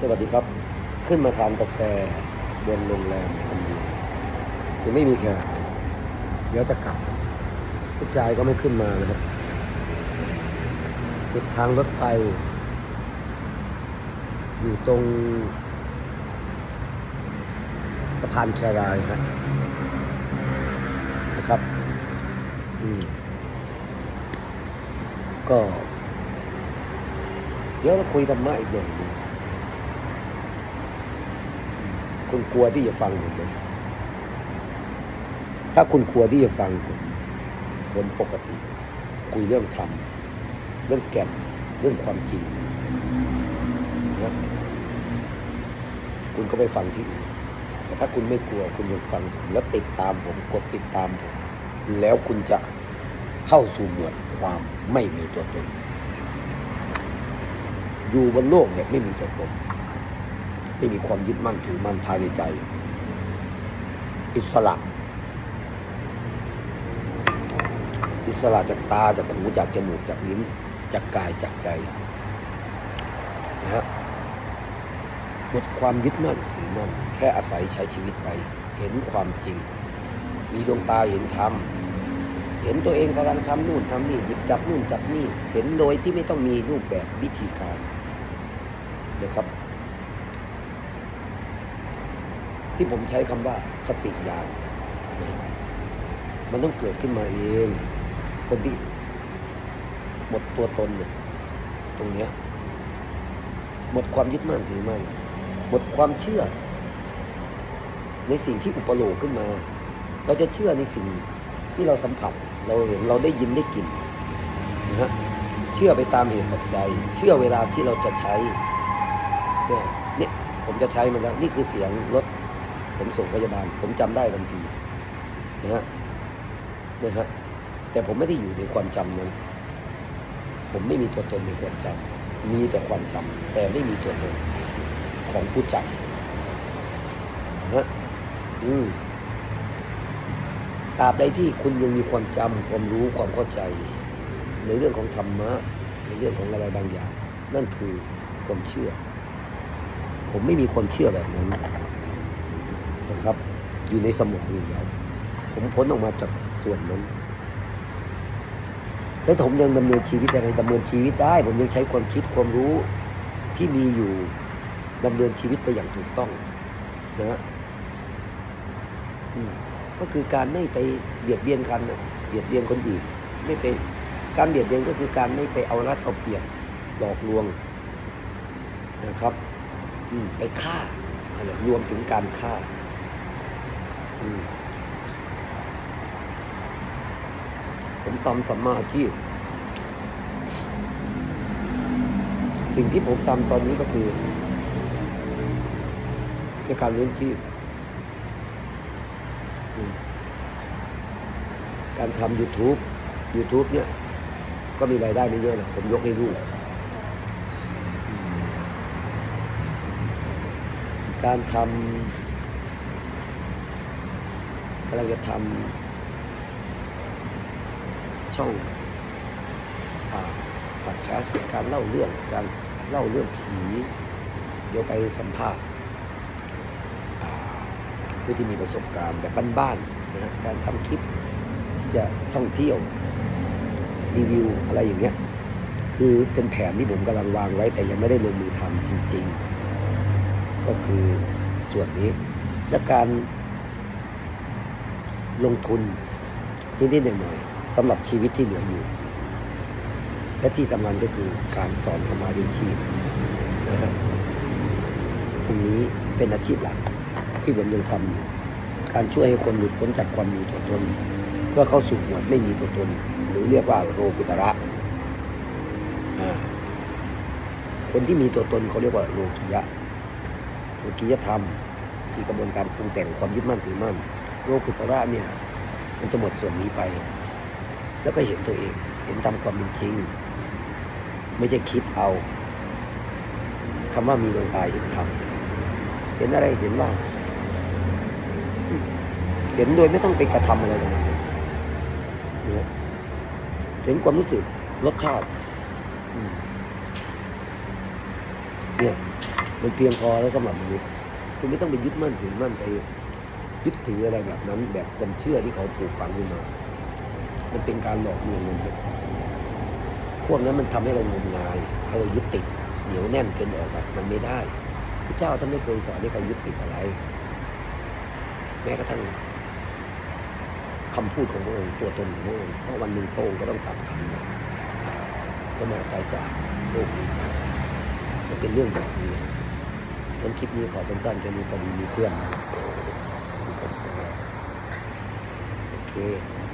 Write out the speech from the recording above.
สวัสดีครับ ขึ้นมาทานกาแฟบนโรงแรมคนเดียวยังไม่มีแขกเดี๋ยวจะกลับผู้ชายก็ไม่ขึ้นมานะครับติดทางรถไฟ อยู่ตรงสะพานแครายฮะนะครับอืมก็เดี๋ยวเราคุยธรรมะอีกหน่อยหนึง คุณกลัวที่จะฟังผมไหมถ้าคุณกลัวที่จะฟังผมคนปกติ คุยเรื่องธรรมเรื่องแก่นเรื่องความจริงนะคุณก็ไปฟังที่อื่นแต่ถ้าคุณไม่กลัวคุณยังฟังผมแล้วติดตามผมกดติดตามผมแล้วคุณจะเข้าสู่หมวดความไม่มีตัวตน อยู่บนโลกแบบไม่มีตัวตน ไม่มีความยึดมั่นถือมั่นภายในใจ อิสระ อิสระจากตาจากหูจากจมูกจากลิ้น จากกายจากใจนะฮะหมดความยึดมั่นถือมั่นแค่อาศัยใช้ชีวิตไป เห็นความจริง มีดวงตาเห็นธรรมเห็นตัวเองกำลังทำนู่นทำนี่หยิบจับนู่นจับนี่ เห็นโดยที่ไม่ต้องมีรูปแบบวิธีการนะครับ ที่ผมใช้คำว่าสติญาณมันต้องเกิดขึ้นมาเอง คนที่หมดตัวตนเนี่ยตรงเนี้ยหมดความยึดมั่นถือมั่นหมดความเชื่อ ในสิ่งที่อุปโลกขึ้นมา เราจะเชื่อในสิ่งที่เราสัมผัส เราเห็นเราได้ยินได้กลิ่นนะฮะเชื่อไปตามเหตุปัจจัย เชื่อเวลาที่เราจะใช้เนี่ยเนี่ยผมจะใช้มันแล้ว นี่คือเสียงรถ ขนส่งพยาบาล ผมจำได้ทันทีนะฮะนะฮะแต่ผมไม่ได้อยู่ในความจำนั้น ผมไม่มีตัวตนในความจำมีแต่ความจำแต่ไม่มีตัวตนของผู้จำนะฮะอืมตราบใดที่คุณยังมีความจำความรู้ความเข้าใจ ในเรื่องของธรรมะ ในเรื่องของอะไรบางอย่าง นั่นคือความเชื่อ ผมไม่มีความเชื่อแบบนั้น นะครับ อยู่ในสมองอยู่แล้วผมพ้นออกมาจากส่วนนั้น แล้วผมยังดำเนินชีวิตอะไรดำเนินชีวิตได้ ผมยังใช้ความคิดความรู้ที่มีอยู่ดำเนินชีวิตไปอย่างถูกต้องนะฮะก็คือการไม่ไปเบียดเบียนกันเบียดเบียนคนอื่นไม่ไปการเบียดเบียนก็คือการไม่ไปเอารัดเอาเปรียบหลอกลวงนะครับอืไปฆ่าอะไรรวมถึงการฆ่า ผมทำสัมมาอาชีพ สิ่งที่ผมทำตอนนี้ก็คือในการเลี้ยงชีพ การทำ YouTube YouTube เนี่ย ก็มีรายได้ไม่เยอะหรอกผมยกให้ลูก การทำำลังจะทำช่องพอดแคสต์การเล่าเรื่องการเล่าเรื่องผีเดี๋ยวไปสัมภาษณ์ผู้ที่มีประสบการณ์แบบบ้านๆนะฮะการทำคลิปที่จะท่องเที่ยวรีวิวอะไรอย่างเงี้ยคือเป็นแผนที่ผมกำลังวางไว้แต่ยังไม่ได้ลงมือทำจริง ๆ ก็คือส่วนนี้และการ ลงทุนนิดๆหน่อยๆสำหรับชีวิตที่เหลืออยู่ และที่สำคัญก็คือการสอนธรรมะเลี้ยงชีพนะฮะตรงนี้เป็นอาชีพหลักที่ผมยังทำอยู่การช่วยให้คนหลุดพ้นจากความมีตัวตน เพื่อเข้าสู่หมวดไม่มีตัวตน หรือเรียกว่าโลกุตระคนที่มีตัวตนเขาเรียกว่าโลกิยะโลกิยธรรมมีกระบวนการปรุงแต่งความยึดมั่นถือมั่น โลกุตระเนี่ย มันจะหมดส่วนนี้ไป แล้วก็เห็นตัวเอง เห็นตามความเป็นจริง ไม่ใช่คิดเอาคำว่ามีดวงตาเห็นธรรมเห็นอะไรเห็นว่า เห็นโดยไม่ต้องไปกระทำอะไรเลยเห็นความรู้สึกรสชาติเนี่ยมันเพียงพอแล้วสำหรับมนุษย์คุณไม่ต้องไปยึดมั่นถือมั่นไป ยึดถืออะไรแบบนั้น แบบความเชื่อที่เขาปลูกฝังขึ้นมา มันเป็นการหลอกลวงเงินครับพวกนั้นมันทำให้เรางมงายให้เรายึดติดเหนียวแน่นจนออกแบบมันไม่ได้พระเจ้าท่านไม่เคยสอนให้ใครยึดติดอะไร แม้กระทั่งคำพูดของพระองค์ตัวตนของพระองค์เพราะวันหนึ่งพระองค์ก็ต้องตัดคำนะก็มาตายจากโลกนี้ไปมันเป็นเรื่องแบบนี้นั้นคลิปนี้ขอสั้นๆแค่นี้พอดีมีเพื่อน นะมีกาแฟโอเคสวัสดี